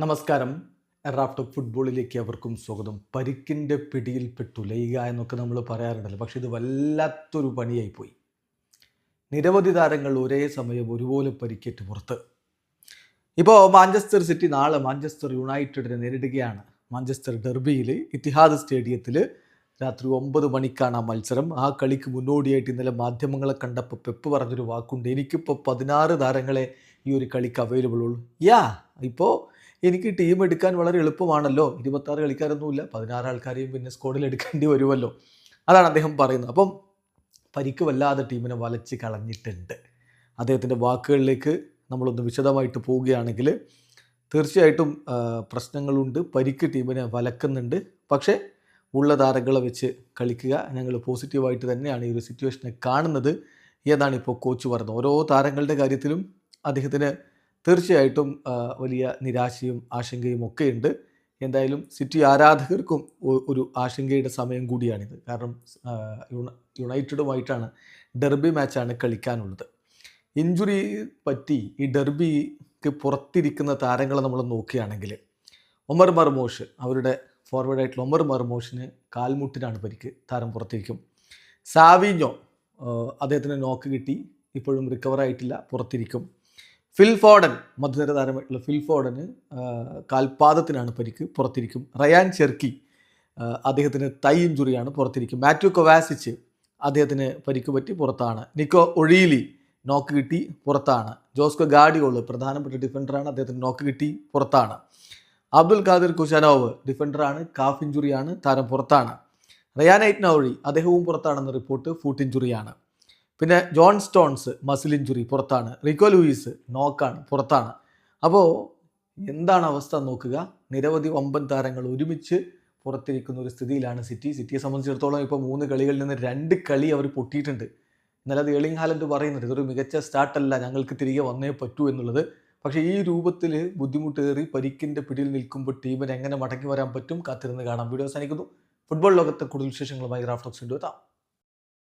നമസ്കാരം. റാഫ്റ്റോക്ക് ഫുട്ബോളിലേക്ക് അവർക്കും സ്വാഗതം. പരിക്കിന്റെ പിടിയിൽപ്പെട്ടു ലയിക എന്നൊക്കെ നമ്മൾ പറയാറുണ്ടല്ലോ. പക്ഷെ ഇത് വല്ലാത്തൊരു പണിയായിപ്പോയി. നിരവധി താരങ്ങൾ ഒരേ സമയം ഒരുപോലെ പരിക്കേറ്റ് പുറത്ത്. ഇപ്പോൾ മാഞ്ചസ്റ്റർ സിറ്റി നാളെ മാഞ്ചസ്റ്റർ യുണൈറ്റഡിനെ നേരിടുകയാണ്. മാഞ്ചസ്റ്റർ ഡെർബിയിൽ ഇത്തിഹാദ് സ്റ്റേഡിയത്തിൽ രാത്രി ഒമ്പത് മണിക്കാണ് ആ മത്സരം. ആ കളിക്ക് മുന്നോടിയായിട്ട് ഇന്നലെ മാധ്യമങ്ങളെ കണ്ടപ്പോൾ പെപ്പ് പറഞ്ഞൊരു വാക്കുണ്ട്. എനിക്കിപ്പോൾ പതിനാറ് താരങ്ങളെ ഈ ഒരു കളിക്ക് അവൈലബിൾ ഉള്ളൂ. യാ ഇപ്പോൾ എനിക്ക് ടീം എടുക്കാൻ വളരെ എളുപ്പമാണല്ലോ. ഇരുപത്താറ് കളിക്കാരൊന്നുമില്ല. പതിനാറ് ആൾക്കാരെയും പിന്നെ സ്ക്വാഡിൽ എടുക്കേണ്ടി വരുമല്ലോ. അതാണ് അദ്ദേഹം പറയുന്നത്. അപ്പം പരിക്ക് വല്ലാതെ ടീമിനെ വലച്ച് കളഞ്ഞിട്ടുണ്ട്. അദ്ദേഹത്തിന്റെ വാക്കുകളിലേക്ക് നമ്മളൊന്ന് വിശദമായിട്ട് പോവുകയാണെങ്കിൽ തീർച്ചയായിട്ടും പ്രശ്നങ്ങളുണ്ട്. പരിക്ക് ടീമിനെ വലക്കുന്നുണ്ട്. പക്ഷേ ഉള്ള താരങ്ങളെ വെച്ച് കളിക്കുക ഞങ്ങൾ പോസിറ്റീവായിട്ട് തന്നെയാണ് ഈ ഒരു സിറ്റുവേഷനെ കാണുന്നത് എന്നാണ് ഇപ്പോൾ കോച്ച് പറയുന്നത്. ഓരോ താരങ്ങളുടെ കാര്യത്തിലും അദ്ദേഹത്തിന് തീർച്ചയായിട്ടും വലിയ നിരാശയും ആശങ്കയും ഒക്കെ ഉണ്ട് എന്തായാലും സിറ്റി ആരാധകർക്കും ഒരു ആശങ്കയുടെ സമയം കൂടിയാണിത്. കാരണം യുണൈറ്റഡുമായിട്ടാണ് ഡെർബി മാച്ചാണ് കളിക്കാനുള്ളത്. ഇഞ്ചുറി പറ്റി ഈ ഡെർബിക്ക് പുറത്തിരിക്കുന്ന താരങ്ങളെ നമ്മൾ നോക്കുകയാണെങ്കിൽ ഒമർ മർമോഷ് അവരുടെ ഫോർവേഡായിട്ടുള്ള ഒമർ മർമോഷിന് കാൽമുട്ടിനാണ് പരിക്ക് താരം പുറത്തിരിക്കും. സാവിഞ്ഞോ അദ്ദേഹത്തിന് നോക്ക് കിട്ടി ഇപ്പോഴും റിക്കവർ ആയിട്ടില്ല പുറത്തിരിക്കും. ഫിൽ ഫോഡൻ മധ്യനിര താരമായിട്ടുള്ള ഫിൽഫോഡന് കാൽപാദത്തിനാണ് പരിക്ക് പുറത്തിരിക്കും. റയാൻ ചെർക്കി അദ്ദേഹത്തിന് തൈ ഇഞ്ചുറിയാണ് പുറത്തിരിക്കും. മാത്യു കൊവാസിച്ച് അദ്ദേഹത്തിന് പരിക്ക് പറ്റി പുറത്താണ്. നിക്കോ ഒഴീലി നോക്ക് കിട്ടി പുറത്താണ്. ജോസ്കോ ഗാഡിയോൾ പ്രധാനപ്പെട്ട ഡിഫൻഡറാണ് അദ്ദേഹത്തിന് നോക്ക് കിട്ടി പുറത്താണ്. അബ്ദുൽ ഖാദിർ കുശനോവ് ഡിഫൻഡറാണ് കാഫ് ഇഞ്ചുറിയാണ് താരം പുറത്താണ്. റയാൻ ഐറ്റ്നൌഴി അദ്ദേഹവും പുറത്താണെന്ന റിപ്പോർട്ട് ഫൂട്ട് ഇഞ്ചുറിയാണ്. പിന്നെ ജോൺ സ്റ്റോൺസ് മസിൽ ഇഞ്ചുറി പുറത്താണ്. റിക്കോ ലൂയിസ് നോക്കാണ് പുറത്താണ്. അപ്പോൾ എന്താണ് അവസ്ഥ നോക്കുക? നിരവധി വമ്പൻ താരങ്ങൾ ഒരുമിച്ച് പുറത്തിരിക്കുന്ന ഒരു സ്ഥിതിയിലാണ് സിറ്റി. സിറ്റിയെ സംബന്ധിച്ചിടത്തോളം ഇപ്പോൾ മൂന്ന് കളികളിൽ നിന്ന് രണ്ട് കളി അവർ പൊട്ടിയിട്ടുണ്ട്. എന്നാൽ അത് എളിങ് ഹാലൻഡ് പറയുന്നുണ്ട് ഇതൊരു മികച്ച സ്റ്റാർട്ടല്ല ഞങ്ങൾക്ക് തിരികെ വന്നേ പറ്റൂ എന്നുള്ളത്. പക്ഷേ ഈ രൂപത്തിൽ ബുദ്ധിമുട്ടേറി പരിക്കിന്റെ പിടിയിൽ നിൽക്കുമ്പോൾ ടീമിന് എങ്ങനെ മടങ്ങി വരാൻ പറ്റും കാത്തിരുന്ന് കാണാം. വീഡിയോ അവസാനിക്കുന്നു. ഫുട്ബോൾ ലോകത്തെ കൂടുതൽ വിശേഷങ്ങളുമായി റാഫ്റ്റോക്സ് എത്താം